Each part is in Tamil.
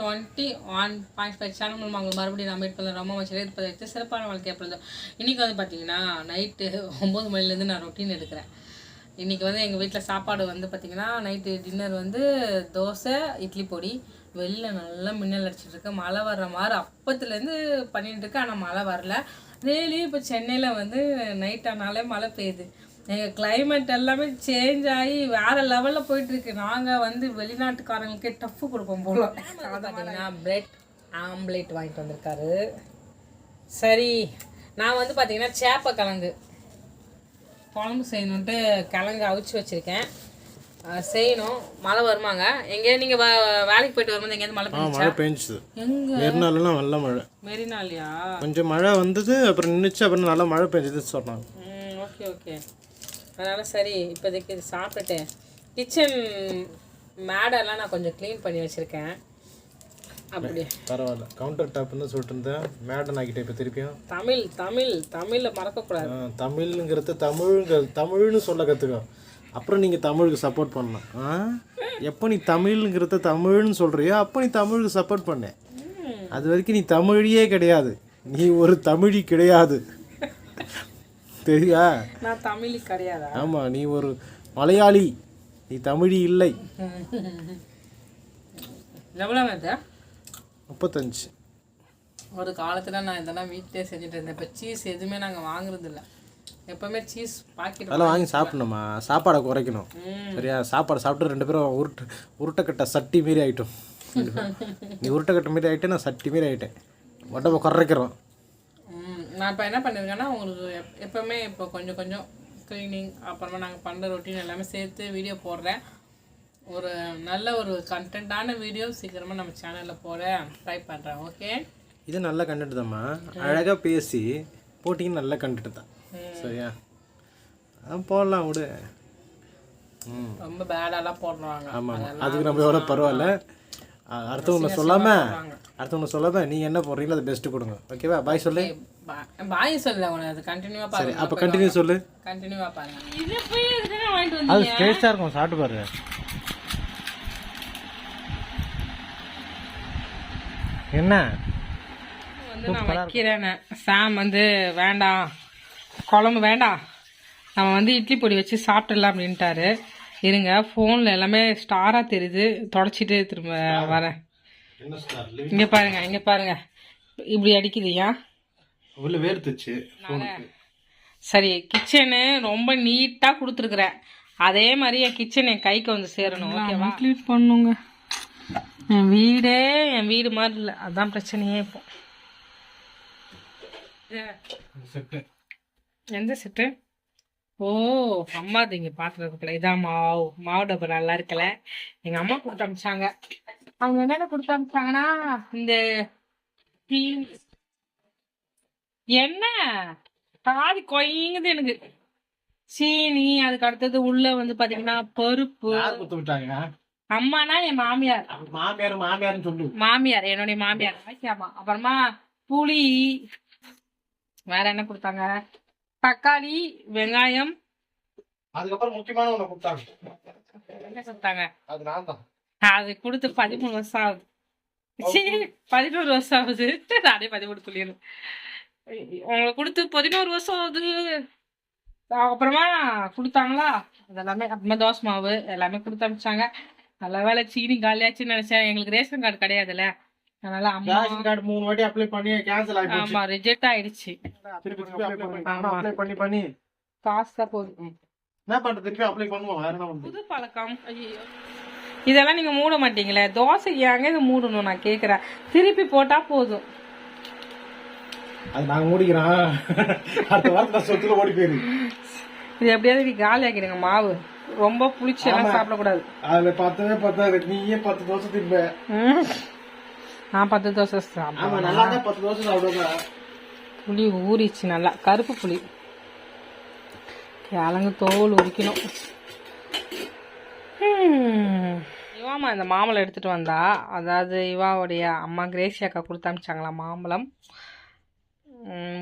Twenty one point five channel மூலமாக உங்களுக்கு மறுபடியும் நான் மீட் பண்ண ரொம்ப வச்சு இருப்பதை வச்சு சிறப்பான வாழ்க்கை எப்பொழுதும் இன்றைக்கி வந்து பார்த்தீங்கன்னா நைட்டு ஒம்பது மணிலேருந்து நான் ரொட்டீன் எடுக்கிறேன். இன்றைக்கி வந்து எங்கள் வீட்டில் சாப்பாடு வந்து பார்த்திங்கன்னா நைட்டு டின்னர் வந்து தோசை இட்லி பொடி. வெளில நல்லா மின்னல் அடிச்சிட்ருக்கு மழை வர்ற மாதிரி அப்பத்துலேருந்து பண்ணிட்டு இருக்கு ஆனால் மழை வரல. டெய்லியும் இப்போ சென்னையில் வந்து நைட் ஆனாலே மழை பெய்யுது. எங்கள் climate எல்லாமே சேஞ்ச் ஆகி வேற லெவலில் போயிட்டு இருக்கு நாங்கள் வந்து வெளிநாட்டுக்காரங்களுக்கே டஃப் கொடுப்போம் போல. பார்த்தீங்கன்னா பிரெட் ஆம்லேட் வாங்கிட்டு வந்திருக்காரு. சரி நான் வந்து பார்த்தீங்கன்னா சேப்ப கிழங்கு. குழம்பு செய்யணுன்ட்டு கிழங்கு அவிச்சு வச்சுருக்கேன். செய்யணும். மழை வருமாங்க. எங்கேயாவது நீங்கள் வேலைக்கு போயிட்டு வரும்போது எங்கேயாவது மழை மழை பெஞ்சுது. எங்க? நல்ல மழை. மெரினாலியா? கொஞ்சம் மழை வந்தது அப்புறம் நின்றுச்சு அப்புறம் நல்லா மழை பெஞ்சது சொன்னாங்க. ம் ஓகே ஓகே. அதனால் சரி இப்போதைக்கு இது சாப்பிட்டுட்டு கிச்சன் மேடெல்லாம் நான் கொஞ்சம் க்ளீன் பண்ணி வச்சுருக்கேன். அப்படி. பரவாயில்ல. கவுண்டர் டாப்னு சொல்லிட்டு இருந்தேன் மேடன் ஆகிட்டேன் இப்போ திருப்பியும். தமிழ் தமிழ் தமிழில் மறக்கக்கூடாது. தமிழ்ங்கிறது தமிழ்ங்க தமிழ்னு சொல்ல கற்றுக்கோ அப்புறம் நீங்கள் தமிழுக்கு சப்போர்ட் பண்ணலாம். எப்போ நீ தமிழ்ங்கிறத தமிழ்னு சொல்கிறியோ அப்போ நீ தமிழுக்கு சப்போர்ட் பண்ண. அது வரைக்கும் நீ தமிழியே கிடையாது. நீ ஒரு தமிழி கிடையாது. தெரியா? நான் தமிழ் கிடையாதா? ஆமாம் நீ ஒரு மலையாளி நீ தமிழி இல்லை. எவ்வளோ முப்பத்தஞ்சு. ஒரு காலத்தில் நான் இதெல்லாம் வீட்டிலே செஞ்சுட்டு இருந்தேன். இப்போ சீஸ் எதுவுமே நாங்கள் வாங்குறது இல்ல எப்போவுமே சீஸ் பாக்கெட் அதெல்லாம் வாங்கி சாப்பிடணுமா? சாப்பாடை குறைக்கணும். சரியா? சாப்பாடு சாப்பிட்டு ரெண்டு பேரும் உருட்டு உருட்டைக்கட்டை சட்டி மாரி ஆயிட்டோம். நீ உருட்டைக்கட்டை மாரி ஆகிட்டே நான் சட்டி மாரி ஆகிட்டேன் உடம்ப குறைக்கிறோம். நான் இப்போ என்ன பண்ணியிருக்கேன்னா உங்களுக்கு எப் எப்போவுமே இப்போ கொஞ்சம் கொஞ்சம் க்ளீனிங் அப்புறமா நாங்கள் பண்ணுற ரொட்டீன் எல்லாமே சேர்த்து வீடியோ போடுறேன். ஒரு நல்ல ஒரு கண்டென்ட்டான வீடியோ சீக்கிரமாக நம்ம சேனலில் போட ட்ரை பண்ணுறேன் ஓகே இது நல்ல கண்டென்ட் தான்மா அழகாக பேசி போட்டிங்க நல்ல கண்டென்ட் தான். சரியா? அதான் போடலாம் விடு. ம். ரொம்ப பேடாலாம் போடுறாங்க ஆமாம் அதுக்கு நம்ம எவ்வளோ பரவாயில்ல. அடுத்தவங்கள சொல்லாமல் அடுத்தவங்கள சொல்லாமல் நீங்கள் என்ன போடுறீங்களோ அதை பெஸ்ட்டு கொடுங்க. ஓகேவா பாய் சொல்லு. பாய் சொல்ல உனக்கு அது கண்டினியூவாக பாருங்க அப்போ கண்டினியூ சொல்லு. கண்டினியூவாக பாருங்க. இது போய் எதுக்கு வாங்கிட்டு வந்து அது டேஸ்ட்டாக இருக்கும். சாப்பிட்டு பாரு. என்ன? வந்து நான் வைக்கிறேன்னு. சாம் வந்து வேண்டாம். குழம்பு வேண்டாம். நம்ம வந்து இட்லி பொடி வச்சு சாப்பிட்டுடலாம் அப்படின்ட்டாரு. இருங்க ஃபோனில் எல்லாமே ஸ்டாராக தெரியுது. தொடச்சிட்டு திரும்ப வரேன். இங்கே பாருங்க இங்கே பாருங்க. இப்படி அடிக்குதுயா? உள்ள வேர்த்துச்சு சரி கிச்சனு ரொம்ப நீட்டாக கொடுத்துருக்குறேன். அதே மாதிரி என் கிச்சன் என் கைக்கு வந்து சேரணும் ஓகேவா க்ளீன் பண்ணுங்க. என் வீடே என் வீடு மாதிரி இல்லை. அதான் பிரச்சனையே இப்போ. செட்டு எந்த செட்டு ஓ அம்மா அது இங்கே பார்த்துருக்குல இதான் மாவு. மாவு டப்பா நல்லா இருக்கல எங்கள் அம்மா கொடுத்து அமிச்சாங்க அவங்க என்னென்ன கொடுத்து அமிச்சாங்கன்னா இந்த என்ன? பாதி கொய்யுங்குது எனக்கு. சீனி அதுக்கு அடுத்தது உள்ள வந்து பாத்தீங்கன்னா பருப்பு. அம்மானா என் மாமியார். மாமியார் மாமியார்னு சொல்லு. மாமியார் என்னுடைய மாமியார். ஆமா. அப்புறமா புளி. வேற என்ன கொடுத்தாங்க? தக்காளி வெங்காயம். அதுக்கப்புறம் முக்கியமான ஒன்று கொடுத்தாங்க. அது நான் தான். அது கொடுத்து பதிமூணு வருஷம் ஆகுது. சீ, பதினோரு வருஷம் ஆகுது. நானே பதிமூணு சொல்லிடுறேன். உங்களுக்கு கொடுத்து பதினோரு வருஷம் ஆகுது. அப்புறமா கொடுத்தாங்களா? அதெல்லாமே அப்புறமா தோசை மாவு எல்லாமே கொடுத்து அனுப்பிச்சாங்க. நல்ல வேலை சீனி காலியாச்சுன்னு நினைச்சேன். எங்களுக்கு ரேஷன் கார்டு கிடையாதுல்ல. அதனால அம்மா ரேஷன் கார்டு மூணு வாட்டி அப்ளை பண்ணி கேன்சல் ஆகி ஆமா ரிஜெக்ட் ஆயிடுச்சு. திருப்பி திருப்பி அப்ளை பண்ணி. அப்ளை பண்ணி பண்ணி. காசு தான் போகுது என்ன பண்றது? திருப்பி அப்ளை பண்ணுவோம். வேற என்ன புது பழக்கம். ஐயோ இதெல்லாம் நீங்க மூட மாட்டீங்களே. தோசை ஏங்க இதை மூடணும்? நான் கேக்குறேன். திருப்பி போட்டா போதும். அது நாங்க மூடிக்கிறோம் அடுத்த வாரத்துல சொத்துல ஓடி போயிரு. இது எப்படியாவது நீ காலி ஆக்கிடுங்க மாவு. ரொம்ப புளிச்சு எல்லாம் சாப்பிடக்கூடாது. அதுல பத்தவே பத்தாது. நீயே பத்து தோசை திம்ப. நான் பத்து தோசை சாப்பிடுவேன் ஆமா நல்லா தான் பத்து தோசை சாப்பிடுவா புளி ஊறிச்சு நல்லா. கருப்பு புளி. கிழங்கு தோல் உரிக்கணும். இவாமா இந்த மாம்பழம் எடுத்துட்டு வந்தா? அதாவது இவாவுடைய அம்மா கிரேசி அக்கா கொடுத்து அமிச்சாங்களா மாம்பழம்?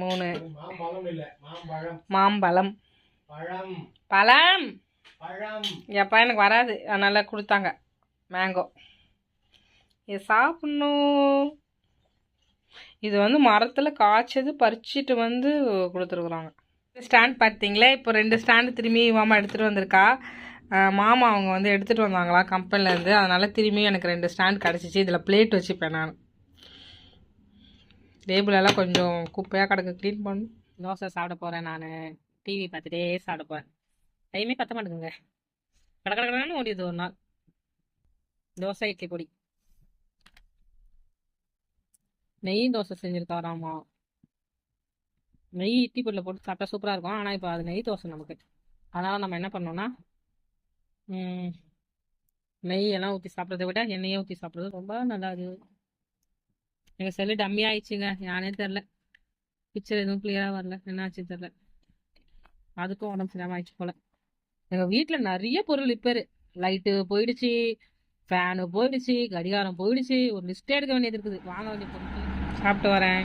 மூணு. மாம்பழம் இல்ல மாம்பழம். மாம்பழம். பழம். பழம். பழம். என் பையனுக்கு வராது அதனால கொடுத்தாங்க. மேங்கோ. இதை சாப்பிட்ணும். இது வந்து மரத்தில் காய்ச்சது பறிச்சுட்டு வந்து கொடுத்துருக்குறாங்க. ஸ்டாண்ட் பார்த்தீங்களே? இப்போ ரெண்டு ஸ்டாண்டு திரும்பி மாமா எடுத்துகிட்டு வந்திருக்கா. மாமா அவங்க வந்து எடுத்துகிட்டு வந்தாங்களா கம்பெனிலேருந்து அதனால் திரும்பி எனக்கு ரெண்டு ஸ்டாண்ட் கிடச்சிச்சு. இதில் பிளேட் வச்சுப்பேன் நான். டேபிளெல்லாம் கொஞ்சம் குப்பையாக கிடக்கு. க்ளீன் பண்ணும் தோசை சாப்பிட போகிறேன் நான். டிவி பார்த்துட்டே சாப்பிட போகிறேன் டைமே பற்ற மாட்டேங்குங்க கட கட கடன்னு ஓடியது ஒரு நாள். தோசை இட்லி பொடி. நெய் தோசை செஞ்சுருக்காராமா? நெய் இட்லி பொருளை போட்டு சாப்பிட்டா சூப்பராக இருக்கும். ஆனால் இப்போ அது நெய் தோசை நமக்கு. அதனால் நம்ம என்ன பண்ணோம்னா நெய் எல்லாம் ஊற்றி சாப்பிட்றத விட எண்ணெயே ஊற்றி சாப்பிட்றது ரொம்ப நல்லா எங்கள் செல்லு டம்மி ஆயிடுச்சுங்க. யானே தெரில பிக்சர் எதுவும் கிளியராக வரல. என்னாச்சு தெரில அதுக்கும் உடம்பு சரியாம ஆயிடுச்சு போல். எங்கள் வீட்டில் நிறைய பொருள் ரிப்பேர் லைட்டு போயிடுச்சு ஃபேனு போயிடுச்சு கடிகாரம் போயிடுச்சு. ஒரு லிஸ்ட்டே எடுக்க வேண்டியது இருக்குது. வாங்க வேண்டிய பொருட்கள் சாப்பிட்டு வரேன்.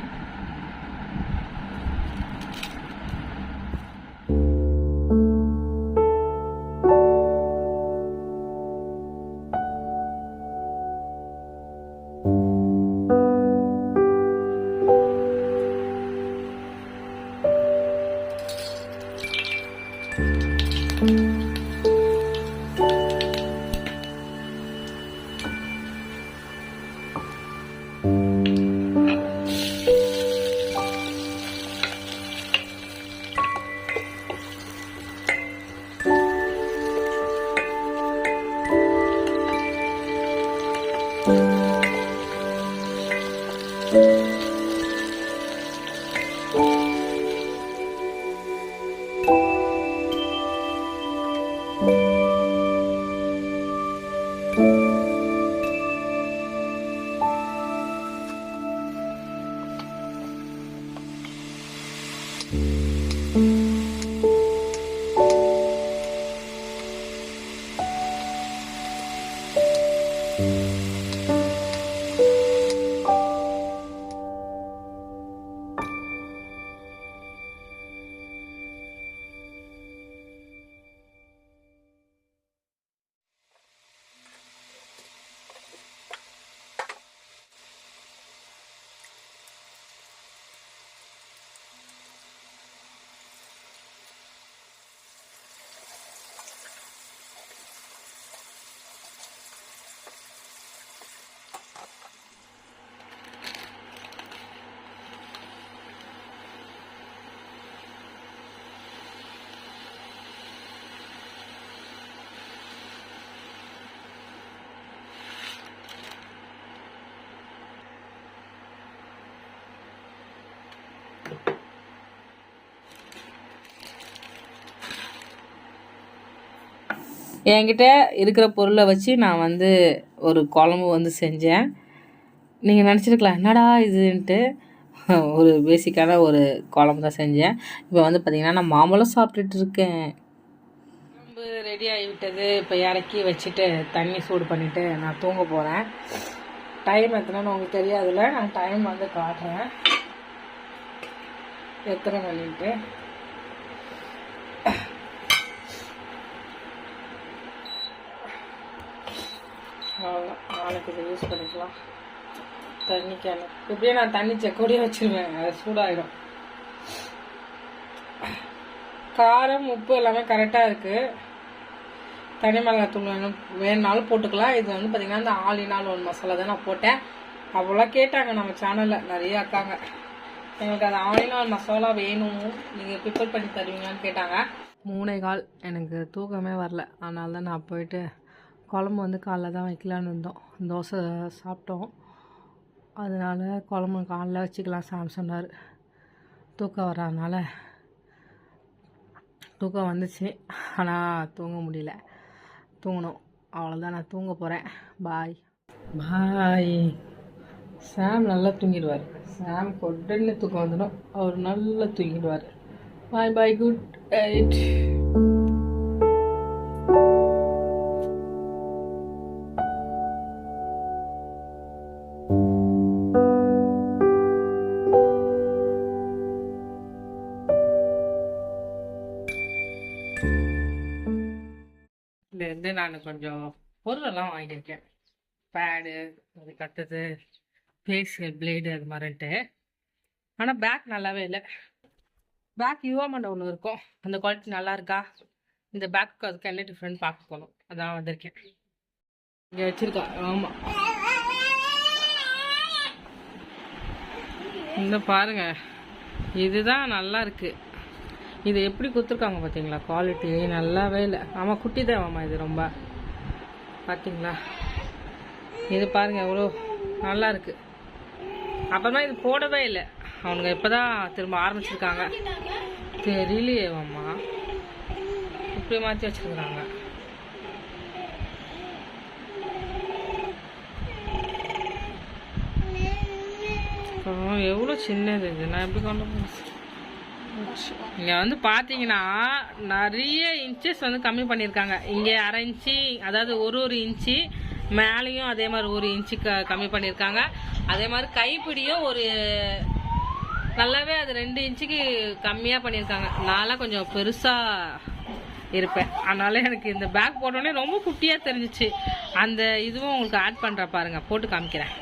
என்கிட்ட இருக்கிற பொருளை வச்சு நான் வந்து ஒரு குழம்பு வந்து செஞ்சேன். நீங்கள் நினச்சிருக்கலாம் என்னடா இதுன்ட்டு. ஒரு பேசிக்கான ஒரு குழம்பு தான் செஞ்சேன். இப்போ வந்து பார்த்திங்கன்னா நான் மாம்பழம் சாப்பிட்டுட்டு இருக்கேன். குழம்பு ரெடி ஆகிவிட்டது. இப்போ இறக்கி வச்சுட்டு தண்ணி சூடு பண்ணிவிட்டு நான் தூங்க போகிறேன் டைம் எத்தனைன்னு உங்களுக்கு தெரியாதுல்ல. நான் டைம் வந்து காட்டுறேன். எத்தனை மணின்ட்டு. அவ்வளோதான் நாளைக்கு இதை யூஸ் பண்ணிக்கலாம். தண்ணி கேன் இப்படியே நான் தண்ணி செக்கோடியே வச்சிருவேன். அது சூடாயிடும். காரம் உப்பு எல்லாமே கரெக்டாக இருக்குது தனி மிளகாத்தூள் வேணும் வேணுனாலும் போட்டுக்கலாம். இது வந்து பார்த்திங்கன்னா இந்த ஆலினால் ஒன் மசாலா தான் நான் போட்டேன். அவ்வளோலாம் கேட்டாங்க நம்ம சேனலில் நிறைய அக்காங்க எங்களுக்கு அது ஆலினால் மசாலா வேணும். நீங்கள் ப்ரிப்பேர் பண்ணி தருவீங்களான்னு கேட்டாங்க. மூணே கால். எனக்கு தூக்கமே வரல. அதனால தான் நான் போயிட்டு குழம்பு வந்து காலைல தான் வைக்கலான்னு இருந்தோம். தோசை சாப்பிட்டோம். அதனால குழம்பு காலைல வச்சுக்கலாம் சாமி சொன்னார். தூக்கம் வராதனால தூக்கம் வந்துச்சு. ஆனால் தூங்க முடியல. தூங்கணும். அவ்வளோதான் நான் தூங்க போகிறேன் பாய் பாய் சாம் நல்லா தூங்கிடுவார். சாம் உடனே தூக்கம் வந்துடும். அவர் நல்லா தூங்கிடுவார். பாய் பாய் குட் நைட் வந்து நான் கொஞ்சம் பொருளெல்லாம் வாங்கியிருக்கேன் பேடு அது அடுத்தது ஃபேஷியல் பிளேடு அது மாதிரின்ட்டு ஆனால் பேக் நல்லாவே இல்லை. பேக் யுவாமண்ட ஒன்று இருக்கும் அந்த குவாலிட்டி நல்லா இருக்கா? இந்த பேக்கு அதுக்கு என்ன டிஃப்ரெண்ட் பார்க்க போகணும் அதான் வந்திருக்கேன் இங்கே வச்சுருக்கோம் ஆமாம் இந்த பாருங்க. இதுதான் நல்லா இருக்குது இது எப்படி கொடுத்துருக்காங்க பார்த்தீங்களா குவாலிட்டி நல்லாவே இல்லை. ஆமாம் குட்டி தான் ஆமாம் இது ரொம்ப. பார்த்தீங்களா இது பாருங்கள் எவ்வளோ நல்லா இருக்கு. அப்புறமா இது போடவே இல்லை. அவனுங்க இப்போ தான் திரும்ப ஆரம்பிச்சிருக்காங்க. தெரியலையே அம்மா இப்படி மாற்றி வச்சுருக்குறாங்க. எவ்வளோ சின்னது இது. நான் எப்படி கொண்டு போகிறேன் இங்கே வந்து பார்த்தீங்கன்னா நிறைய இன்ச்சஸ் வந்து கம்மி பண்ணியிருக்காங்க. இங்கே அரை இன்ச்சு அதாவது ஒரு ஒரு இன்ச்சு மேலேயும் அதே மாதிரி ஒரு இன்ச்சு க கம்மி பண்ணியிருக்காங்க. அதே மாதிரி கைப்பிடியும் ஒரு நல்லாவே அது ரெண்டு இன்ச்சுக்கு கம்மியாக பண்ணியிருக்காங்க. நான்லாம் கொஞ்சம் பெருசாக இருப்பேன். அதனால எனக்கு இந்த பேக் போட்டோடனே ரொம்ப குட்டியாக தெரிஞ்சிச்சு. அந்த இதுவும் உங்களுக்கு ஆட் பண்ணுற பாருங்க. போட்டு காமிக்கிறேன்.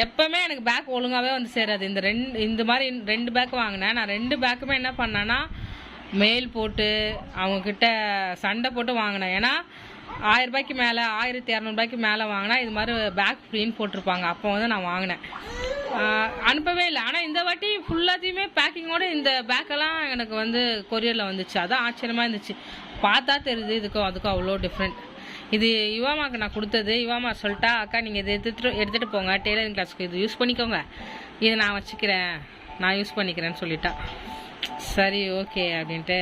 எப்பவுமே எனக்கு பேக் ஒழுங்காவே வந்து சேராது. இந்த ரெண்டு இந்த மாதிரி ரெண்டு பேக் வாங்கினேன். நான் ரெண்டு பேக்குமே என்ன பண்ணேன்னா மெயில் போட்டு அவங்கக்கிட்ட சண்டை போட்டு வாங்கினேன். ஏன்னா ஆயிரம் ரூபாய்க்கு மேலே ஆயிரத்தி இரநூறுபாய்க்கு மேலே வாங்கினா இது மாதிரி பேக் ஃப்ரீன்னு போட்டிருப்பாங்க. அப்போ வந்து நான் வாங்கினேன். அனுப்பவே இல்லை. ஆனால் இந்த வாட்டி ஃபுல்லாத்தையுமே பேக்கிங்கோட இந்த பேக்கெல்லாம் எனக்கு வந்து கொரியரில் வந்துச்சு. அதான் ஆச்சரியமாக இருந்துச்சு. பார்த்தா தெரியுது இதுக்கும் அதுக்கும் அவ்வளோ டிஃப்ரெண்ட் இது யுவாமாக்கு நான் கொடுத்தது. யுவாமா சொல்லிட்டா அக்கா நீங்கள் இதை எடுத்துகிட்டு எடுத்துகிட்டு போங்க. டெய்லரிங் கிளாஸ்க்கு இது யூஸ் பண்ணிக்கோங்க. இதை நான் வச்சுக்கிறேன். நான் யூஸ் பண்ணிக்கிறேன்னு சொல்லிட்டா. சரி ஓகே அப்படின்ட்டு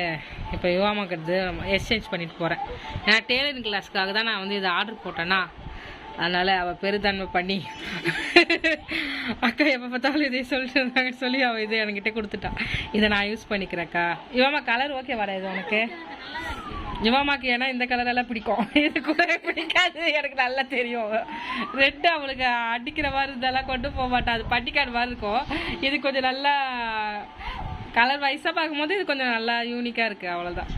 இப்போ யுவாமாக்கு இது எக்ஸ்சேஞ்ச் பண்ணிட்டு போகிறேன் ஏன்னா டெய்லரிங் கிளாஸ்க்காக தான் நான் வந்து இதை ஆர்டர் போட்டேன்னா அதனால் அவள் பெருந்தன்மை பண்ணி அக்கா எப்போ பார்த்தாலும் இதை சொல்லிட்டு இருந்தாங்கன்னு சொல்லி அவள் இது என்கிட்ட கொடுத்துட்டா. இதை நான் யூஸ் பண்ணிக்கிறேன்க்கா யுவாமா கலர் ஓகே வர இது உனக்கு? யுவாமாக்கு ஏன்னா இந்த கலர் எல்லாம் பிடிக்கும். இது கூட பிடிக்காது. எனக்கு நல்லா தெரியும். ரெட்டு அவளுக்கு அடிக்கிற மாதிரி இதெல்லாம் கொண்டு போக மாட்டா. அது பட்டிக்காடு மாதிரி இருக்கும். இது கொஞ்சம் நல்லா கலர் வைஸாக பார்க்கும்போது இது கொஞ்சம் நல்லா யூனிக்காக இருக்குது அவ்வளோதான்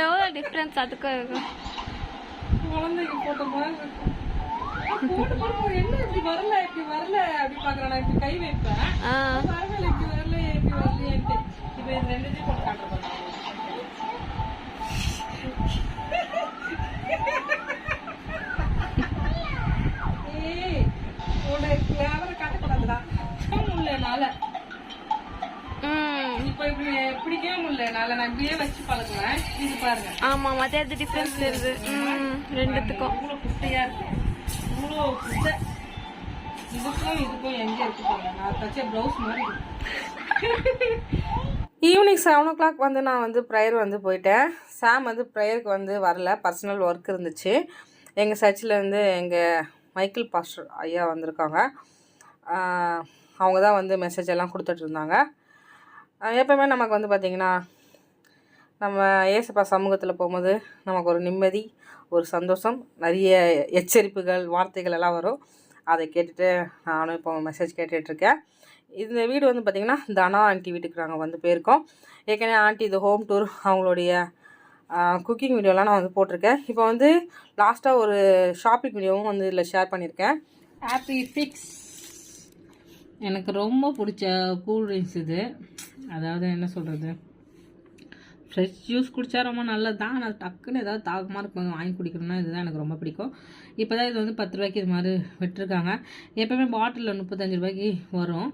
எவ்வளோ டிஃப்ரென்ஸ் அதுக்கும் இருக்கும். குழந்தைக்கு போட்ட மாதிரி என்ன இப்படி வரல இப்படி வரல அப்படி பாக்குறேன் நான் இப்படி கை வைப்பேன். பரவாயில்ல இப்படி வரல இப்படி வரலையேன்ட்டு. இப்ப ரெண்டுத்தையும் போட்டு காட்டுறேன் ஏய் உனக்கு கேமரா காட்டக்கூடாதுடா. முடியல என்னால ம் இப்ப இப்படி பிடிக்கவே முடியல. என்னால நான் இப்படியே வச்சு பழகுவேன். இது பாருங்க. ஆமாம் மற்ற எது டிஃப்ரென்ஸ் ம் ரெண்டுத்துக்கும். இவ்வளோ குட்டையா இருக்கு. இவ்வளோ குட்டை. இதுக்கும் இதுக்கும் எங்க இருக்கு பாருங்க. நான் தச்ச ப்ளவுஸ் மாதிரி ஈவினிங் செவன் ஓ கிளாக் வந்து நான் வந்து ப்ரேயர் வந்து போயிட்டேன். சாம் வந்து ப்ரேயருக்கு வந்து வரல. பர்சனல் ஒர்க் இருந்துச்சு. எங்கள் சர்ச்சில் வந்து எங்கள் மைக்கேல் பாஸ்டர் ஐயா வந்திருக்காங்க. அவங்க தான் வந்து மெசேஜ் எல்லாம் கொடுத்துட்டு இருந்தாங்க. ஆஹ் எப்பவுமே நமக்கு வந்து பார்த்திங்கன்னா நம்ம ஏசப்பா சமூகத்தில் போகும்போது நமக்கு ஒரு நிம்மதி ஒரு சந்தோஷம் நிறைய எச்சரிப்புகள் வார்த்தைகள் எல்லாம் வரும். அதை கேட்டுட்டு நானும் இப்போ மெசேஜ் கேட்டுட்ருக்கேன் இந்த வீடு வந்து பார்த்திங்கன்னா தனா ஆண்டி வீட்டுக்கு நாங்கள் வந்து போயிருக்கோம். ஏற்கனவே ஆண்டி இது ஹோம் டூர் அவங்களுடைய குக்கிங் வீடியோலாம் நான் வந்து போட்டிருக்கேன். இப்போ வந்து லாஸ்ட்டாக ஒரு ஷாப்பிங் வீடியோவும் வந்து இதில் ஷேர் பண்ணியிருக்கேன். ஹாப்பி ஃபிக்ஸ் எனக்கு ரொம்ப பிடிச்ச கூல் ட்ரிங்க்ஸ் இது. அதாவது என்ன சொல்கிறது ஃப்ரெஷ் ஜூஸ் குடித்தா ரொம்ப நல்லது தான் ஆனால் டக்குன்னு ஏதாவது தாகமாக இருக்கும் வாங்கி குடிக்கணும்னா இதுதான் எனக்கு ரொம்ப பிடிக்கும். இப்போ தான் இது வந்து பத்து ரூபாய்க்கு இது மாதிரி விட்டுருக்காங்க. எப்போவுமே பாட்டிலில் முப்பத்தஞ்சு ரூபாய்க்கு வரும்.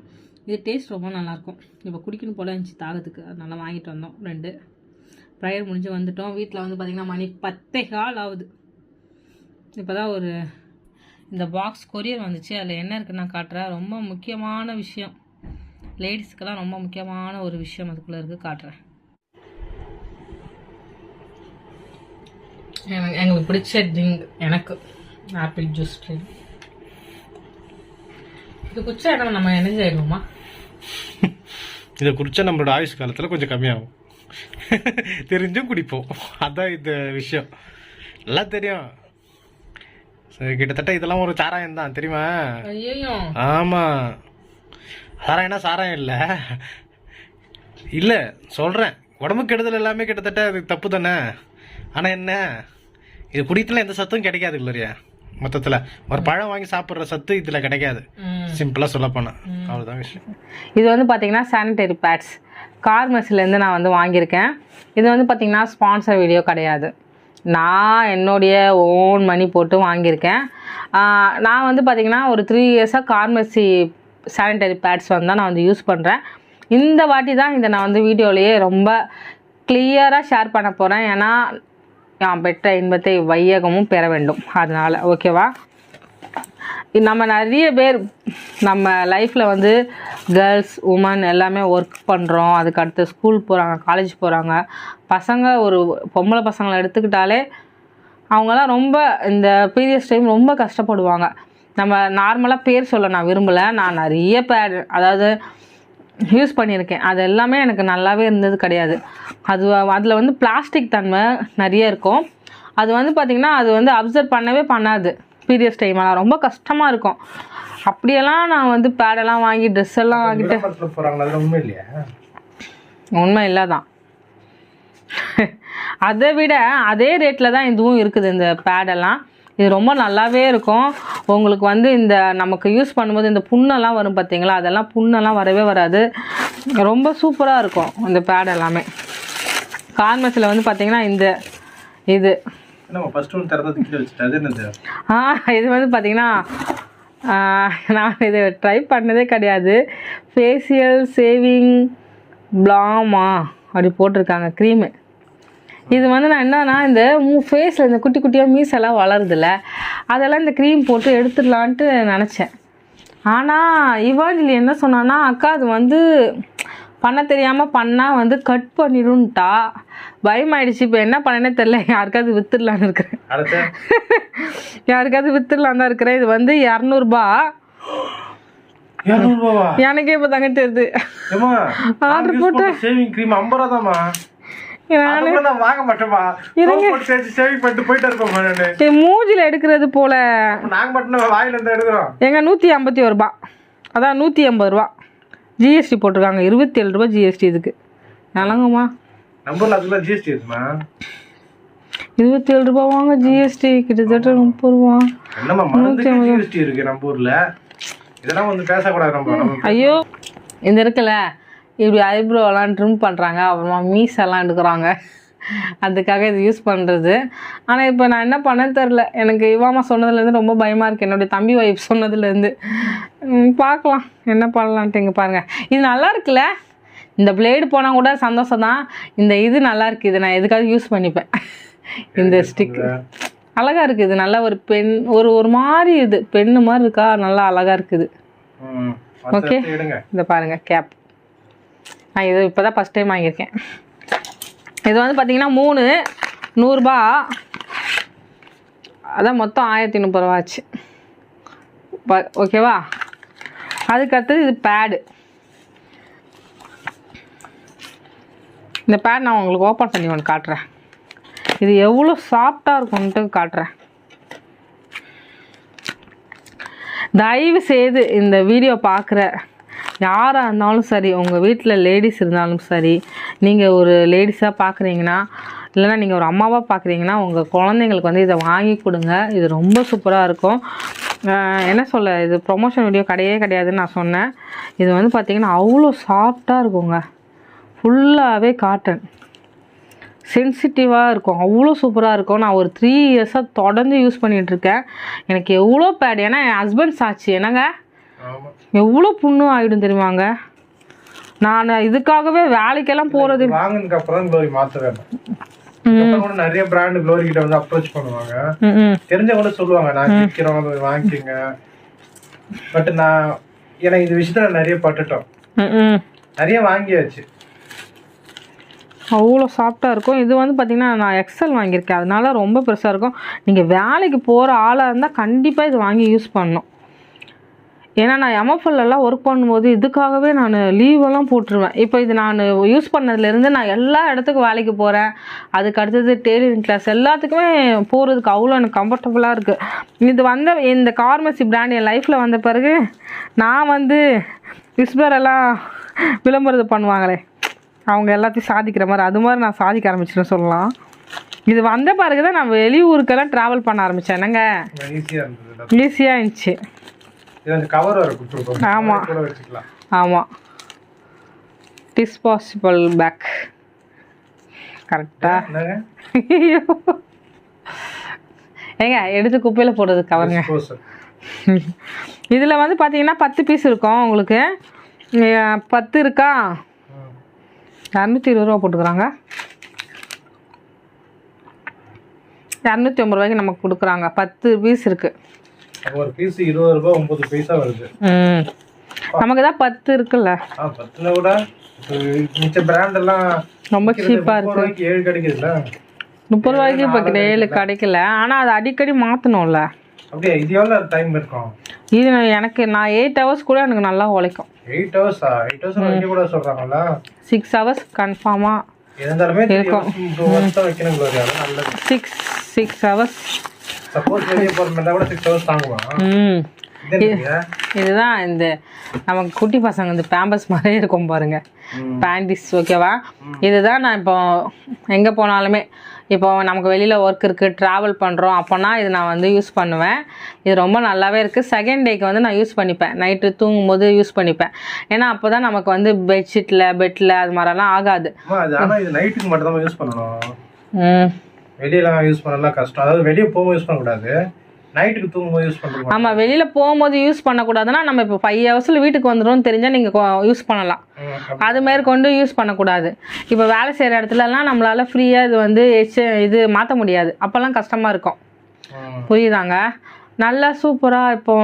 இது டேஸ்ட் ரொம்ப நல்லாயிருக்கும். இப்போ குடிக்கணும் போல இருந்துச்சு தாகத்துக்கு. அதனால வாங்கிட்டு வந்தோம் ரெண்டு. ப்ரையர் முடிஞ்சு வந்துட்டோம். வீட்டில் வந்து பார்த்திங்கன்னா மணி பத்தே கால் ஆகுது. இப்போ தான் ஒரு இந்த பாக்ஸ் கொரியர் வந்துச்சு. அதில் என்ன இருக்குன்னு நான் காட்டுறேன். ரொம்ப முக்கியமான விஷயம். லேடிஸ்க்கெல்லாம் ரொம்ப முக்கியமான ஒரு விஷயம் அதுக்குள்ளே இருக்குது காட்டுறேன். எனக்கு எங்களுக்கு பிடிச்ச ட்ரிங்க் எனக்கு ஆப்பிள் ஜூஸ் ட்ரிங்க் இது குடிச்சா நம்ம நம்ம எனர்ஜி ஆயிடுவோமா இதை குடிச்சா நம்மளோட ஆயுஷ் காலத்தில் கொஞ்சம் கம்மியாகும். தெரிஞ்சும் குடிப்போம். அதான் இந்த விஷயம். நல்லா தெரியும். கிட்டத்தட்ட இதெல்லாம் ஒரு சாராயம் தான் தெரியுமா? ஆமாம் சாராயம்னா சாராயம் இல்லை. இல்லை சொல்கிறேன் உடம்பு கெடுதல் எல்லாமே கிட்டத்தட்ட அது தப்பு தானே? ஆனால் என்ன? இது குடித்தல எந்த சத்தும் கிடைக்காது இல்லையா? மொத்தத்தில். ஒரு பழம் வாங்கி சாப்பிட்ற சத்து இதில் கிடைக்காது. சிம்பிளாக சொல்ல போனால் அவ்வளோதான் விஷயம். இது வந்து பார்த்தீங்கன்னா சானிடரி பேட்ஸ் கார்மெஸ்லேருந்து நான் வந்து வாங்கியிருக்கேன். இது வந்து பார்த்தீங்கன்னா ஸ்பான்சர் வீடியோ கிடையாது. நான் என்னுடைய ஓன் மணி போட்டு வாங்கியிருக்கேன். நான் வந்து பார்த்தீங்கன்னா ஒரு த்ரீ இயர்ஸாக கார்மெசி சானிடரி பேட்ஸ் வந்து தான் நான் வந்து யூஸ் பண்ணுறேன் இந்த வாட்டி தான் இதை நான் வந்து வீடியோலேயே ரொம்ப கிளியராக ஷேர் பண்ண போகிறேன் ஏன்னா நான் பெற்ற இன்பத்தை வையகமும் பெற வேண்டும். அதனால் ஓகேவா நம்ம நிறைய பேர் நம்ம லைஃப்பில் வந்து கேர்ள்ஸ் உமன் எல்லாமே ஒர்க் பண்ணுறோம் அதுக்கடுத்து ஸ்கூல் போகிறாங்க காலேஜ் போகிறாங்க பசங்க ஒரு பொம்பளை பசங்களை எடுத்துக்கிட்டாலே அவங்களாம் ரொம்ப இந்த பீரியட்ஸ் டைம் ரொம்ப கஷ்டப்படுவாங்க. நம்ம நார்மலாக பேர் சொல்ல நான் விரும்பலை. நான் நிறைய பேர் அதாவது யூஸ் பண்ணியிருக்கேன். அது எல்லாமே எனக்கு நல்லாவே இருந்தது கிடையாது. அது அதில் வந்து பிளாஸ்டிக் தன்மை நிறைய இருக்கும். அது வந்து பார்த்திங்கன்னா அது வந்து அப்சர்வ் பண்ணவே பண்ணாது. பீரியட்ஸ் டைமெல்லாம் ரொம்ப கஷ்டமாக இருக்கும். அப்படியெல்லாம் நான் வந்து பேடெல்லாம் வாங்கி ட்ரெஸ் எல்லாம் வாங்கிட்டு உண்மை இல்லை தான் அதை விட அதே ரேட்டில் தான் இதுவும் இருக்குது இந்த பேடெல்லாம் இது ரொம்ப நல்லாவே இருக்கும். உங்களுக்கு வந்து இந்த நமக்கு யூஸ் பண்ணும்போது இந்த புண்ணெல்லாம் வரும் பார்த்தீங்களா அதெல்லாம் புண்ணெல்லாம் வரவே வராது. ரொம்ப சூப்பராக இருக்கும் இந்த பேட் எல்லாமே. கார்மெஸில் வந்து பார்த்தீங்கன்னா இந்த இது. ஆ இது வந்து பார்த்தீங்கன்னா நான் இதை ட்ரை பண்ணதே கிடையாது. ஃபேஷியல் சேவிங் ப்ளாமா அப்படி போட்டிருக்காங்க க்ரீமு இது வந்து நான் என்னன்னா இந்த ஃபேஸில் இந்த குட்டி குட்டியாக மீசெல்லாம் வளருதுல்ல அதெல்லாம் இந்த க்ரீம் போட்டு எடுத்துடலான்ட்டு நினச்சேன். ஆனால் இவாஞ்சலி என்ன சொன்னான்னா அக்கா அது வந்து பண்ண தெரியாமல் பண்ணால் வந்து கட் பண்ணிடுன்ட்டா பயமாயிடுச்சு. இப்போ என்ன பண்ணேனே தெரில யாருக்காவது வித்துடலான்னு இருக்கிறேன். யாருக்காவது வித்துடலாம் தான் இருக்கிறேன். இது வந்து இரநூறுபா. எனக்கே இப்போ தாங்க தெரியுது Order போட்டு. சேவிங் க்ரீம் ஐம்பது ரூபா வாங்க மாட்டேமா மூஞ்சில எடுக்கிறது போல. நாங்க மட்டும் வாயில இருந்து எடுக்கிறோம். எங்க நூற்றி ஐம்பத்தி ஒரு ரூபா. அதான் நூற்றி ஐம்பது ரூபா. ஜிஎஸ்டி போட்டிருக்காங்க இருபத்தி ஏழு ரூபா ஜிஎஸ்டி இதுக்கு. நம்பர்ல ஜிஎஸ்டி இருக்குமா? இருபத்தி ஏழு ரூபா வாங்க ஜிஎஸ்டி கிட்டத்தட்ட முப்பது ரூபா. என்னம்மா மருந்துக்கு ஜிஎஸ்டி இருக்கு நம்ம ஊர்ல இதெல்லாம் வந்து பேசக்கூடாது நம்ம நம்ம ஐயோ இந்த இருக்குல்ல இப்படி ஐப்ரோலாம் ட்ரிம் பண்ணுறாங்க அப்புறமா மீசெல்லாம் எடுக்கிறாங்க. அதுக்காக இது யூஸ் பண்ணுறது ஆனால் இப்போ நான் என்ன பண்ணேன்னு தெரில எனக்கு இவாமா சொன்னதுலேருந்து ரொம்ப பயமாக இருக்குது என்னுடைய தம்பி ஒய்ஃப் சொன்னதுலேருந்து பார்க்கலாம். என்ன பண்ணலான்ட்டு இங்கே பாருங்கள் இது நல்லா இருக்குல்ல? இந்த பிளேடு போனால் கூட சந்தோஷம் தான். இந்த இது நல்லா இருக்குது இது நான் எதுக்காவது யூஸ் பண்ணிப்பேன். இந்த ஸ்டிக் அழகா இருக்குது இது நல்லா ஒரு பெண் ஒரு ஒரு மாதிரி இது. பெண்ணு மாதிரி இருக்கா? நல்லா அழகா இருக்குது. ம், அடுத்து Okay. அடுத்து எடுங்க. இந்த பாருங்க. கேப் நான் இது இப்போ தான் ஃபஸ்ட் டைம் வாங்கியிருக்கேன். இது வந்து பார்த்தீங்கன்னா மூணு நூறுரூபா அதான் மொத்தம் ஆயிரத்தி முப்பது ரூபா ஆச்சு. ப- ஓகேவா அதுக்கடுத்தது இது பேடு இந்த பேட் நான் உங்களுக்கு ஓப்பன் பண்ணி ஒன்று காட்டுறேன். இது எவ்வளோ சாஃப்டாக இருக்கும்ன்ட்டு காட்டுறேன். தயவு செய்து இந்த வீடியோ பார்க்குற யாராக இருந்தாலும் சரி உங்கள் வீட்டில் லேடிஸ் இருந்தாலும் சரி நீங்கள் ஒரு லேடிஸாக பார்க்குறீங்கன்னா இல்லைன்னா நீங்கள் ஒரு அம்மாவாக பார்க்குறீங்கன்னா உங்கள் குழந்தைங்களுக்கு வந்து இதை வாங்கி கொடுங்க. இது ரொம்ப சூப்பராக இருக்கும். என்ன சொல்ல இது ப்ரொமோஷன் வீடியோ கிடையவே கிடையாதுன்னு நான் சொன்னேன். இது வந்து பார்த்திங்கன்னா அவ்வளோ சாஃப்டாக இருக்குங்க. ஃபுல்லாகவே காட்டன் சென்சிட்டிவாக இருக்கும். அவ்வளோ சூப்பராக இருக்கும். நான் ஒரு த்ரீ இயர்ஸாக தொடர்ந்து யூஸ் பண்ணிகிட்ருக்கேன் எனக்கு எவ்வளோ பேட் ஏன்னா என் ஹஸ்பண்ட் சாட்சி என்னங்க? எவ்வளோ புண்ணு ஆகிடும் தெரியுமாங்க? நான் இதுக்காகவே வேலைக்கெல்லாம் போகிறது வாங்குனதுக்கு அப்புறம் க்ளோரி அப்புறம் கூட நிறைய பிராண்ட் க்ளோரி கிட்ட வந்து அப்ரோச் பண்ணுவாங்க. தெரிஞ்சவங்க சொல்லுவாங்க நான் விற்கிறோம் வாங்கிக்கோங்க. பட் நான் எனக்கு இது விஷயத்துல நிறைய பட்டுட்டோம். நிறைய வாங்கியாச்சு. அவ்வளோ சாஃப்டாக இருக்கும். இது வந்து பார்த்திங்கன்னா நான் எக்ஸல் வாங்கியிருக்கேன். அதனால ரொம்ப பெருசாக இருக்கும். நீங்கள் வேலைக்கு போகிற ஆளாக இருந்தால் கண்டிப்பாக இது வாங்கி யூஸ் பண்ணணும். ஏன்னா நான் எம்எஃப்எல்லாம் ஒர்க் பண்ணும்போது இதுக்காகவே நான் லீவெல்லாம் போட்டுருவேன். இப்போ இது நான் யூஸ் பண்ணதுலேருந்து நான் எல்லா இடத்துக்கும் வேலைக்கு போகிறேன் அதுக்கு அடுத்தது டெய்லரிங் கிளாஸ் எல்லாத்துக்குமே போகிறதுக்கு அவ்வளோ எனக்கு கம்ஃபர்டபுளாக இருக்குது இது வந்த இந்த கார்மசி பிராண்ட் என் லைஃப்பில் வந்த பிறகு நான் வந்து விஸ்பர் எல்லாம் விளம்பரம் பண்ணுவாங்களே. அவங்க எல்லாத்தையும் சாதிக்கிற மாதிரி அது மாதிரி நான் சாதிக்க ஆரம்பிச்சிட்டேன்னு சொல்லலாம். இது வந்த பிறகு தான் நான் வெளியூருக்கெல்லாம் ட்ராவல் பண்ண ஆரம்பித்தேன் என்னங்க? ஈஸியாக இருந்துச்சு. இது அந்த கவர் வர கொடுத்துருக்கோம் ஆமா. கூட வச்சுக்கலாம். ஆமாம் டிஸ்பாசிபிள் பேக் கரெக்டா என்னங்க ஏங்க எடுத்து குப்பையில் போடுறது கவருங்க. இதில் வந்து பார்த்தீங்கன்னா பத்து பீஸ் இருக்கும் உங்களுக்கு. பத்து இருக்கா. இரநூத்தி இருபது ரூபா போட்டுக்கிறாங்க. இரநூத்தி ஐம்பது ரூபாய்க்கு நமக்கு கொடுக்குறாங்க. பத்து பீஸ் இருக்குது ஒரு பீஸ் இருபது ரூபாய் ஒன்பது பைசா வருது. ம். நமக்கு தான் பத்து இருக்குல்ல? பத்துல கூட மிச்ச பிராண்ட் எல்லாம் ரொம்ப முப்பது ரூபாய்க்கு ஏழு கிடைக்குதுல்ல? முப்பது ரூபாய்க்கு இப்போ டெய்லி கிடைக்கல. ஆனால் அது அடிக்கடி மாற்றணும்ல அப்படியே? இது எவ்வளோ டைம் இருக்கும்? இது எனக்கு நான் எயிட் ஹவர்ஸ் கூட எனக்கு நல்லா உழைக்கும். எயிட் ஹவர்ஸா எயிட் ஹவர்ஸ் வைக்க கூட சொல்றாங்கல்ல? சிக்ஸ் ஹவர்ஸ் கன்ஃபார்மாக இருந்தாலுமே நல்லது. சிக்ஸ் சிக்ஸ் ஹவர்ஸ் சப்போஸ் வெளியே போகிற மாதிரி கூட சிக்ஸ் ஹவர்ஸ் தாங்குவான். ம். இது என்னங்க? இதுதான் இந்த நமக்கு குட்டி பசங்க இந்த பேம்பஸ் மாதிரியே இருக்கும் பாருங்க. பேண்டிஸ் ஓகேவா இதுதான் நான் இப்போ எங்கே போனாலுமே இப்போ நமக்கு வெளியில் ஒர்க் இருக்குது ட்ராவல் பண்ணுறோம் அப்போனா இது நான் வந்து யூஸ் பண்ணுவேன். இது ரொம்ப நல்லாவே இருக்குது செகண்ட் டேக்கு வந்து நான் யூஸ் பண்ணிப்பேன். நைட்டு தூங்கும்போது யூஸ் பண்ணிப்பேன். ஏன்னா அப்போ தான் நமக்கு வந்து பெட்ஷீட்டில் பெட்டில் அது மாதிரிலாம் ஆகாது. அம்மா அது ஆனா இது நைட்டுக்கு மட்டும் தான் யூஸ் பண்ணணும். ம். வெளியெல்லாம் யூஸ் பண்ணலாம் கஷ்டம். அதாவது வெளியே போகும்போது யூஸ் பண்ணக்கூடாது. நைட்டுக்கு தூங்கும்போது யூஸ் பண்ணுறது ஆமாம் வெளியில் போகும்போது யூஸ் பண்ணக்கூடாதுன்னா நம்ம இப்போ ஃபைவ் ஹவர்ஸில் வீட்டுக்கு வந்துடும் தெரிஞ்சால் நீங்கள் யூஸ் பண்ணலாம். அது மாரி கொண்டு யூஸ் பண்ணக்கூடாது. இப்போ வேலை செய்கிற இடத்துலலாம் நம்மளால் ஃப்ரீயாக இது வந்து எச்சு இது மாற்ற முடியாது. அப்போல்லாம் கஷ்டமாக இருக்கும். புரியுதாங்க? நல்லா சூப்பராக இப்போ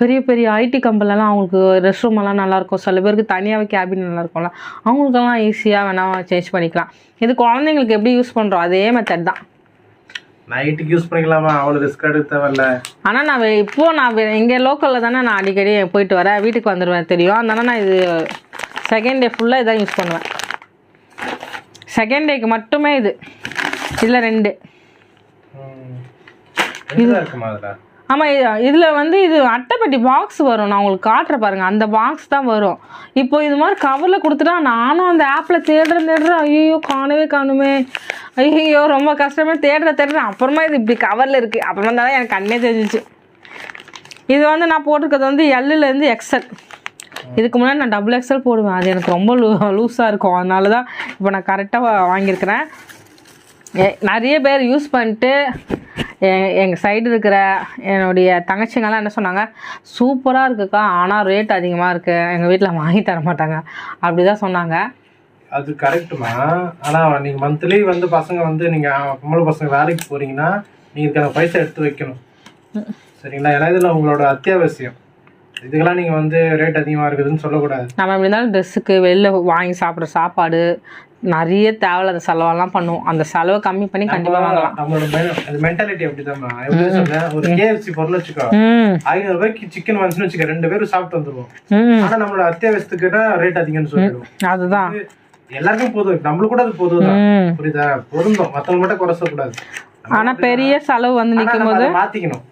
பெரிய பெரிய ஐடி கம்பெனிலலாம் அவங்களுக்கு ரெஸ்ட் ரூம் எல்லாம் நல்லாயிருக்கும் சில பேருக்கு தனியாகவே கேபின் நல்லா இருக்கும்ல. அவங்களுக்கெல்லாம் ஈஸியாக வேணால் சேஞ்ச் பண்ணிக்கலாம். இது குழந்தைங்களுக்கு எப்படி யூஸ் பண்ணுறோம் அதே மெத்தட் தான். நைட்டுக்கு யூஸ் பண்ணிக்கலாமா? அவ்வளோ ரிஸ்க் எடுக்க தேவையில்ல. ஆனால் நான் இப்போ நான் இங்கே லோக்கலில் தானே நான் அடிக்கடி போயிட்டு வரேன். வீட்டுக்கு வந்துடுவேன் தெரியும். அதனால நான் இது செகண்ட் டே ஃபுல்லாக இதான் யூஸ் பண்ணுவேன். செகண்ட் டேக்கு மட்டுமே இது. இதில் ரெண்டு. இருக்குமா அதில்? ஆமாம் இதில் வந்து இது அட்டைப்பெட்டி பாக்ஸ் வரும். நான் உங்களுக்கு காட்டுற பாருங்கள் அந்த பாக்ஸ் தான் வரும். இப்போ இது மாதிரி கவரில் கொடுத்துட்டா நானும் அந்த ஆப்பில் தேடுறேன் தேடுறேன். ஐயோ காணவே காணுமே. ஐயோ ரொம்ப கஷ்டமே தேடுற தேடுறேன். அப்புறமா இது இப்படி கவரில் இருக்குது அப்புறமா தான் எனக்கு கண்ணே தெரிஞ்சிச்சு. இது வந்து நான் போட்டிருக்கிறது வந்து எல்லுலேருந்து எக்ஸல் இதுக்கு முன்னாடி நான் டபுள் எக்ஸல் போடுவேன். அது எனக்கு ரொம்ப லூ லூஸாக இருக்கும். அதனால தான் இப்போ நான் கரெக்டாக வாங்கியிருக்கிறேன். நிறைய பேர் யூஸ் பண்ணிட்டு எங்கள் சைடு இருக்கிற என்னுடைய தங்கச்சிங்கெல்லாம் என்ன சொன்னாங்க சூப்பராக இருக்குக்கா ஆனால் ரேட் அதிகமாக இருக்குது எங்கள் வீட்டில் வாங்கி தர மாட்டாங்க. அப்படி தான் சொன்னாங்க. அது கரெக்டுமா ஆனா நீங்க மந்த்லி வந்து பசங்க வந்து நீங்க பொம்பளை பசங்க வேலைக்கு போறீங்கன்னா நீங்க இதுக்கான பைசா எடுத்து வைக்கணும். சரிங்களா? ஏன்னா இதுல உங்களோட அத்தியாவசியம். இதுக்கெல்லாம் நீங்க வந்து ரேட் அதிகமா இருக்குதுன்னு சொல்லக்கூடாது. நம்ம எப்படி இருந்தாலும் ட்ரெஸ்ஸுக்கு வெளில வாங்கி சாப்பிட்ற சாப்பாடு நிறைய தேவையில்லாத செலவெல்லாம் பண்ணுவோம். அந்த செலவை கம்மி பண்ணி கண்டிப்பாக வாங்கலாம். நம்மளோட மென்டாலிட்டி எப்படி சொல்றேன். ஒரு கேஎஃப்சி பொருள் வச்சுக்கோ. ஐநூறு ரூபாய்க்கு சிக்கன் வந்துச்சுன்னு வச்சுக்க ரெண்டு பேரும் சாப்பிட்டு வந்துருவோம். ஆனா நம்மளோட அத்தியாவசியத்துக்கு தான் ரேட் அதிகம்னு சொல்லிடுவோம். அதுதான். எல்லாருக்கும் போதும் நம்மளுக்கு கூட அது போதும் புரியுதா? பொருந்தும். மத்தவங்க மட்டும் குறை சொல்லக்கூடாது. ஆனால் பெரிய செலவு வந்து ஆனா நிற்கும் அதை மாத்திக்கணும்.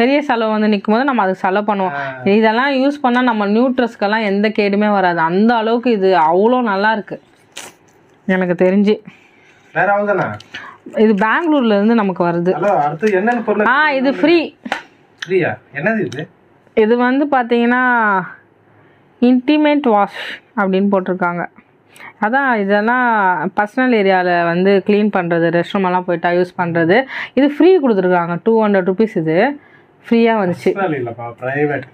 பெரிய செலவு வந்து நிற்கும் போது நம்ம அதுக்கு செலவு பண்ணுவோம். இதெல்லாம் யூஸ் பண்ணால் நம்ம நியூட்ரஸ்க்கெல்லாம் எந்த கேடுமே வராது. அந்த அளவுக்கு இது அவ்வளோ நல்லா இருக்கு. எனக்கு தெரிஞ்சு. வேற அவ்வளவுதானே இது பெங்களூர்ல இருந்து நமக்கு வருது. அடுத்து என்னென்ன பொருள் ஆ இது ஃப்ரீ ஃப்ரீயா என்னது இது? இது வந்து பார்த்தீங்கன்னா இன்டிமேட் வாஷ் அப்படின்னு போட்டிருக்காங்க. அதான் இதெல்லாம் பர்சனல் ஏரியாவில் வந்து க்ளீன் பண்ணுறது ரெஸ்ட் எல்லாம் போயிட்டா யூஸ் பண்ணுறது இது ஃப்ரீ கொடுத்துருக்காங்க. டூ ஹண்ட்ரட் ருபீஸ் இது. ஃப்ரீயாக வந்துச்சு. பர்சனல் இல்லப்பா பிரைவேட்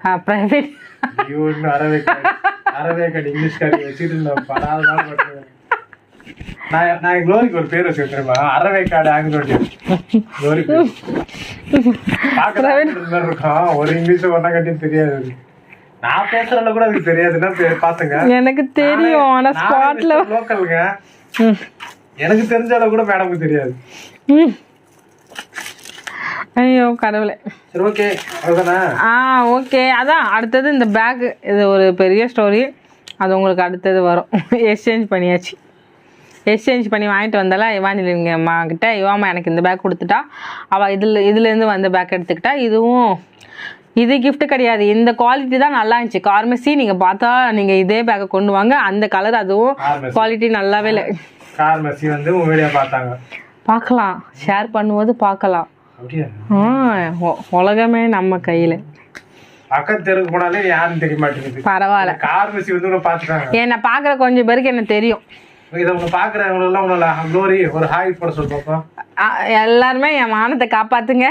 நான் நான் க்ளோரிக்கு ஒரு பேர் வச்சு தெரியுமா அறவே காடு ஆங்கிலோட்டி க்ளோரி பார்க்க மாதிரி இருக்கும். ஒரு இங்கிலீஷ் ஒன்றா கட்டியும் தெரியாது. நான் பேசுறதுல கூட அதுக்கு தெரியாதுன்னா பாத்துங்க எனக்கு தெரியும் ஸ்பாட்டில் லோக்கலுங்க. எனக்கு தெரிஞ்ச அளவு கூட மேடமுக்கு தெரியாது. ஐயோ கடவுளே. சரி ஓகே. ஆ ஓகே. அதான் அடுத்தது இந்த பேக்கு இது ஒரு பெரிய ஸ்டோரி அது உங்களுக்கு அடுத்தது வரும். எக்ஸ்சேஞ்ச் பண்ணியாச்சு. எக்ஸ்சேஞ்ச் பண்ணி வாங்கிட்டு வந்தால இவானிலிங்க அம்மா கிட்ட. இவாமா எனக்கு இந்த பேக் கொடுத்துட்டா. அவள் இதில் இதுலேருந்து வந்த பேக் எடுத்துக்கிட்டா. இதுவும் இது gift கிடையாது. இந்த குவாலிட்டி தான் நல்லா இருந்துச்சு. கார்மெசி நீங்கள் பார்த்தா நீங்கள் இதே பேக்கை கொண்டு வாங்க. அந்த கலர் அதுவும். குவாலிட்டி நல்லாவே இல்லை. கார் மெஸ்ஸி வந்து உன் வீடியோ பார்த்தாங்க. பார்க்கலாம். ஷேர் பண்ணும்போது பார்க்கலாம். உலகமே நம்ம கையில். பக்கத்து தெருக்கு போனாலே யாருன்னு தெரிய மாட்டேங்குது. பரவாயில்ல. வந்து பார்த்துட்டாங்க. என்னை பார்க்குற கொஞ்சம் பேருக்கு என்ன தெரியும். இதை க்ளோரி ஒரு ஹாய் போட எல்லாருமே என் மானத்தை காப்பாத்துங்க.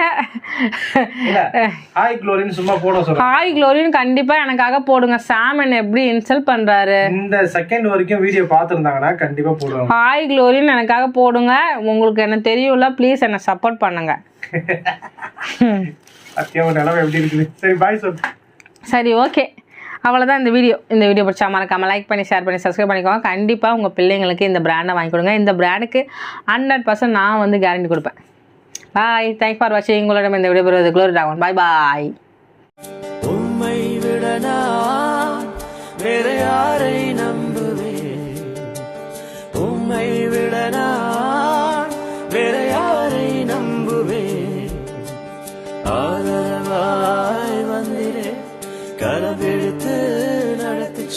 ஹாய் க்ளோரின்னு சும்மா போட சொல்ல. ஹாய் க்ளோரின்னு கண்டிப்பா எனக்காக போடுங்க. சாம் என்ன எப்படி இன்சல்ட் பண்றாரு? இந்த செகண்ட் வரைக்கும் வீடியோ பார்த்துருந்தாங்கன்னா கண்டிப்பா போடுவாங்க. ஹாய் க்ளோரின்னு எனக்காக போடுங்க. உங்களுக்கு என்ன தெரியும்ல ப்ளீஸ் என்னை சப்போர்ட் பண்ணுங்க. பாய் சொல் சரி ஓகே அவ்வளோதான் இந்த வீடியோ. இந்த வீடியோ பிடிச்சா மறக்காம லைக் பண்ணி ஷேர் பண்ணி சப்ஸ்கிரைப் பண்ணிக்கோங்க. கண்டிப்பாக உங்கள் பிள்ளைங்களுக்கு இந்த பிராண்டை வாங்கி கொடுங்க. இந்த பிராண்டுக்கு ஹண்ட்ரட் பர்சன்ட் நான் வந்து கேரண்டி கொடுப்பேன். பாய் தேங்க்ஸ் ஃபார் வாட்சிங் உங்களிடம் இந்த வீடியோ பெறுவது க்ளோரி ராகவன் பாய் பாய் உண்மை விடனா வேற யாரை நம்புவேன்? உம்மை